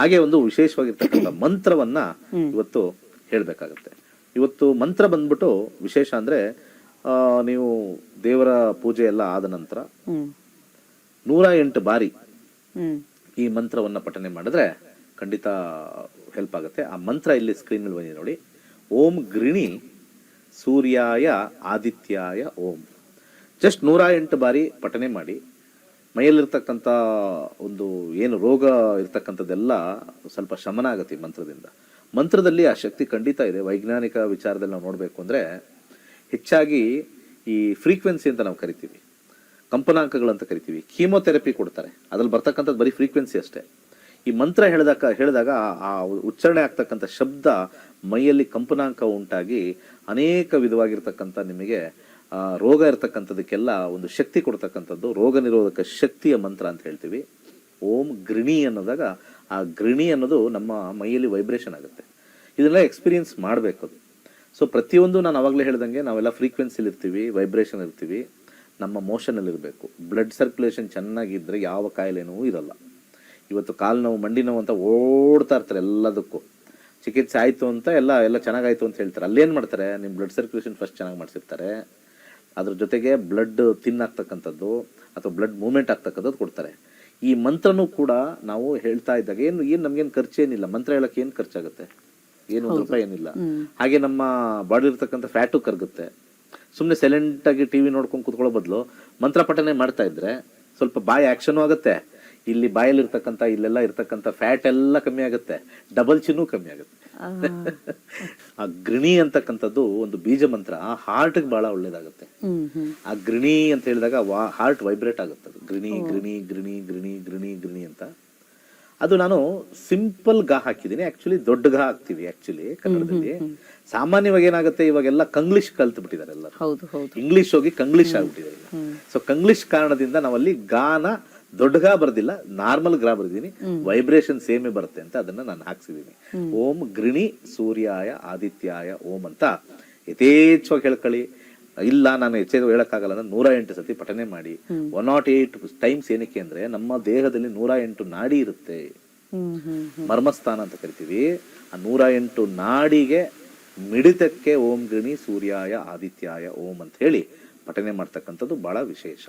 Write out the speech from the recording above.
ಹಾಗೆ ಒಂದು ವಿಶೇಷವಾಗಿರ್ತಕ್ಕಂಥ ಮಂತ್ರವನ್ನ ಇವತ್ತು ಹೇಳ್ಬೇಕಾಗತ್ತೆ. ಇವತ್ತು ಮಂತ್ರ ಬಂದ್ಬಿಟ್ಟು ವಿಶೇಷ ಅಂದ್ರೆ ನೀವು ದೇವರ ಪೂಜೆ ಎಲ್ಲ ಆದ ನಂತರ ನೂರ ಎಂಟು ಬಾರಿ ಈ ಮಂತ್ರವನ್ನ ಪಠನೆ ಮಾಡಿದ್ರೆ ಖಂಡಿತ ಹೆಲ್ಪ್ ಆಗುತ್ತೆ. ಆ ಮಂತ್ರ ಇಲ್ಲಿ ಸ್ಕ್ರೀನ್ ಮೇಲೆ ಬನ್ನಿ ನೋಡಿ. ಓಂ ಗೃಣಿ ಸೂರ್ಯಾಯ ಆದಿತ್ಯಾಯ ಓಂ. ಜಸ್ಟ್ ನೂರ ಎಂಟು ಬಾರಿ ಪಠನೆ ಮಾಡಿ ಮೈಯಲ್ಲಿರ್ತಕ್ಕಂಥ ಒಂದು ಏನು ರೋಗ ಇರ್ತಕ್ಕಂಥದ್ದೆಲ್ಲ ಸ್ವಲ್ಪ ಶಮನ ಆಗುತ್ತೆ ಈ ಮಂತ್ರದಿಂದ. ಮಂತ್ರದಲ್ಲಿ ಆ ಶಕ್ತಿ ಖಂಡಿತ ಇದೆ. ವೈಜ್ಞಾನಿಕ ವಿಚಾರದಲ್ಲಿ ನಾವು ನೋಡಬೇಕು ಅಂದರೆ ಹೆಚ್ಚಾಗಿ ಈ ಫ್ರೀಕ್ವೆನ್ಸಿ ಅಂತ ನಾವು ಕರಿತೀವಿ. ಕಂಪನಾಂಕಗಳಂತ ಕರಿತೀವಿ. ಕೀಮೋಥೆರಪಿ ಕೊಡ್ತಾರೆ. ಅದ್ರಲ್ಲಿ ಬರ್ತಕ್ಕಂಥದ್ದು ಬರೀ ಫ್ರೀಕ್ವೆನ್ಸಿ ಅಷ್ಟೇ. ಈ ಮಂತ್ರ ಹೇಳಿದಾಗ ಹೇಳಿದಾಗ ಆ- ಉಚ್ಚಾರಣೆ ಆಗ್ತಕ್ಕಂಥ ಶಬ್ದ ಮೈಯಲ್ಲಿ ಕಂಪನಾಂಕ ಉಂಟಾಗಿ ಅನೇಕ ವಿಧವಾಗಿರ್ತಕ್ಕಂಥ ನಿಮಗೆ ರೋಗ ಇರ್ತಕ್ಕಂಥದಕ್ಕೆಲ್ಲ ಒಂದು ಶಕ್ತಿ ಕೊಡ್ತಕ್ಕಂಥದ್ದು ರೋಗ ನಿರೋಧಕ ಶಕ್ತಿಯ ಮಂತ್ರ ಅಂತ ಹೇಳ್ತೀವಿ. ಓಂ ಗೃಣಿ ಅನ್ನೋದಾಗ ಆ ಗೃಣಿ ಅನ್ನೋದು ನಮ್ಮ ಮೈಯಲ್ಲಿ ವೈಬ್ರೇಷನ್ ಆಗುತ್ತೆ. ಇದನ್ನೆಲ್ಲ ಎಕ್ಸ್ಪೀರಿಯನ್ಸ್ ಮಾಡಬೇಕು ಅದು. ಸೊ ಪ್ರತಿಯೊಂದು ನಾನು ಅವಾಗಲೇ ಹೇಳ್ದಂಗೆ ನಾವೆಲ್ಲ ಫ್ರೀಕ್ವೆನ್ಸಿಲಿ ಇರ್ತೀವಿ ವೈಬ್ರೇಷನ್ ಇರ್ತೀವಿ, ನಮ್ಮ ಮೋಷನಲ್ಲಿ ಇರಬೇಕು. ಬ್ಲಡ್ ಸರ್ಕ್ಯುಲೇಷನ್ ಚೆನ್ನಾಗಿದ್ದರೆ ಯಾವ ಕಾಯಿಲೆನೂ ಇರಲ್ಲ. ಇವತ್ತು ಕಾಲು ನೋವು, ಮಂಡಿ ನೋವು ಅಂತ ಓಡ್ತಾ ಇರ್ತಾರೆ ಎಲ್ಲದಕ್ಕೂ. ಚಿಕಿತ್ಸೆ ಆಯಿತು ಅಂತ ಎಲ್ಲ ಎಲ್ಲ ಚೆನ್ನಾಗಾಯಿತು ಅಂತ ಹೇಳ್ತಾರೆ. ಅಲ್ಲೇನು ಮಾಡ್ತಾರೆ? ನಿಮ್ಮ ಬ್ಲಡ್ ಸರ್ಕ್ಯುಲೇಷನ್ ಫಸ್ಟ್ ಚೆನ್ನಾಗಿ ಮಾಡಿಸಿರ್ತಾರೆ. ಅದ್ರ ಜೊತೆಗೆ ಬ್ಲಡ್ ತಿನ್ನಾಗ್ತಕ್ಕಂಥದ್ದು ಅಥವಾ ಬ್ಲಡ್ ಮೂವ್ಮೆಂಟ್ ಆಗ್ತಕ್ಕಂಥದ್ದು ಕೊಡ್ತಾರೆ. ಈ ಮಂತ್ರನೂ ಕೂಡ ನಾವು ಹೇಳ್ತಾ ಇದ್ದಾಗ ಏನು ಏನು ನಮ್ಗೇನು ಖರ್ಚೇನಿಲ್ಲ. ಮಂತ್ರ ಹೇಳಕ್ಕೆ ಏನು ಖರ್ಚಾಗುತ್ತೆ? ಏನು ಒಂದು ರೂಪಾಯಿ ಏನಿಲ್ಲ. ಹಾಗೆ ನಮ್ಮ ಬಾಡಿ ಇರ್ತಕ್ಕಂಥ ಫ್ಯಾಟು ಕರಗುತ್ತೆ. ಸುಮ್ಮನೆ ಸೈಲೆಂಟ್ ಆಗಿ ಟಿವಿ ನೋಡ್ಕೊಂಡು ಕುತ್ಕೊಳ್ಳೋ ಬದಲು ಮಂತ್ರ ಪಠನೆ ಮಾಡ್ತಾ ಇದ್ರೆ ಸ್ವಲ್ಪ ಬಾಯಿ ಆಕ್ಷನ್ ಆಗುತ್ತೆ. ಇಲ್ಲಿ ಬಾಯಲ್ಲಿ ಇರ್ತಕ್ಕಂಥ ಇಲ್ಲೆಲ್ಲ ಇರ್ತಕ್ಕಂಥ ಫ್ಯಾಟ್ ಎಲ್ಲ ಕಮ್ಮಿ ಆಗುತ್ತೆ. ಡಬಲ್ ಚಿನ್ನೂ ಕಮ್ಮಿ ಆಗುತ್ತೆ. ಆ ಗೃಣಿ ಅಂತಕ್ಕಂಥದ್ದು ಒಂದು ಬೀಜ ಮಂತ್ರ ಹಾರ್ಟ್ಗೆ ಬಹಳ ಒಳ್ಳೇದಾಗುತ್ತೆ. ಆ ಗೃಣಿ ಅಂತ ಹೇಳಿದಾಗ ಹಾರ್ಟ್ ವೈಬ್ರೇಟ್ ಆಗುತ್ತೆ ಅದು. ಗೃಣಿ ಗೃಣಿ ಗೃಣಿ ಗೃಣಿ ಗೃಣಿ ಗೃಣಿ ಅಂತ. ಅದು ನಾನು ಸಿಂಪಲ್ ಗಾ ಹಾಕಿದ್ದೀನಿ. ಆಕ್ಚುಲಿ ದೊಡ್ಡ ಗಾ ಹಾಕ್ತೀವಿ ಆಕ್ಚುಲಿ ಕನ್ನಡದಲ್ಲಿ. ಸಾಮಾನ್ಯವಾಗಿ ಏನಾಗುತ್ತೆ ಇವಾಗೆಲ್ಲ ಕಂಗ್ಲಿಷ್ ಕಲ್ತು ಬಿಟ್ಟಿದ್ದಾರೆ ಹೌದು ಇಂಗ್ಲಿಷ್ ಹೋಗಿ ಕಂಗ್ಲಿಷ್ ಆಗ್ಬಿಟ್ಟಿದ್ದಾರೆ. ಸೊ ಕಂಗ್ಲಿಷ್ ಕಾರಣದಿಂದ ನಾವಲ್ಲಿ ಗಾನ ದೊಡ್ಡ ಗಾ ಬರ್ದಿಲ್ಲ ನಾರ್ಮಲ್ ಗ್ರಾ ಬರ್ದಿನಿ ವೈಬ್ರೇಷನ್ ಸೇಮೇ ಬರುತ್ತೆ ಅಂತ ಅದನ್ನ ನಾನು ಹಾಕ್ಸಿದೀನಿ. ಓಂ ಗೃಣಿ ಸೂರ್ಯಾಯ ಆದಿತ್ಯಾಯ ಓಂ ಅಂತ ಯಥೇಚ್ಛವಾಗಿ ಹೇಳ್ಕೊಳ್ಳಿ. ಇಲ್ಲ ನಾನು ಹೆಚ್ಚೇ ಹೇಳಕ್ಕಾಗಲ್ಲ ಅಂದ್ರೆ ನೂರ ಎಂಟು ಸತಿ ಪಠನೆ ಮಾಡಿ. ಒನ್ ನಾಟ್ ಏಟ್ ಟೈಮ್ಸ್ ಏನಕ್ಕೆ ಅಂದ್ರೆ ನಮ್ಮ ದೇಹದಲ್ಲಿ ನೂರ ಎಂಟು ನಾಡಿ ಇರುತ್ತೆ. ಮರ್ಮಸ್ಥಾನ ಅಂತ ಕರಿತೀವಿ. ಆ ನೂರ ಎಂಟು ನಾಡಿಗೆ ಮಿಡಿತಕ್ಕೆ ಓಂ ಗೃಣಿ ಸೂರ್ಯಾಯ ಆದಿತ್ಯಾಯ ಓಂ ಅಂತ ಹೇಳಿ ಪಠನೆ ಮಾಡ್ತಕ್ಕಂಥದ್ದು ಬಹಳ ವಿಶೇಷ.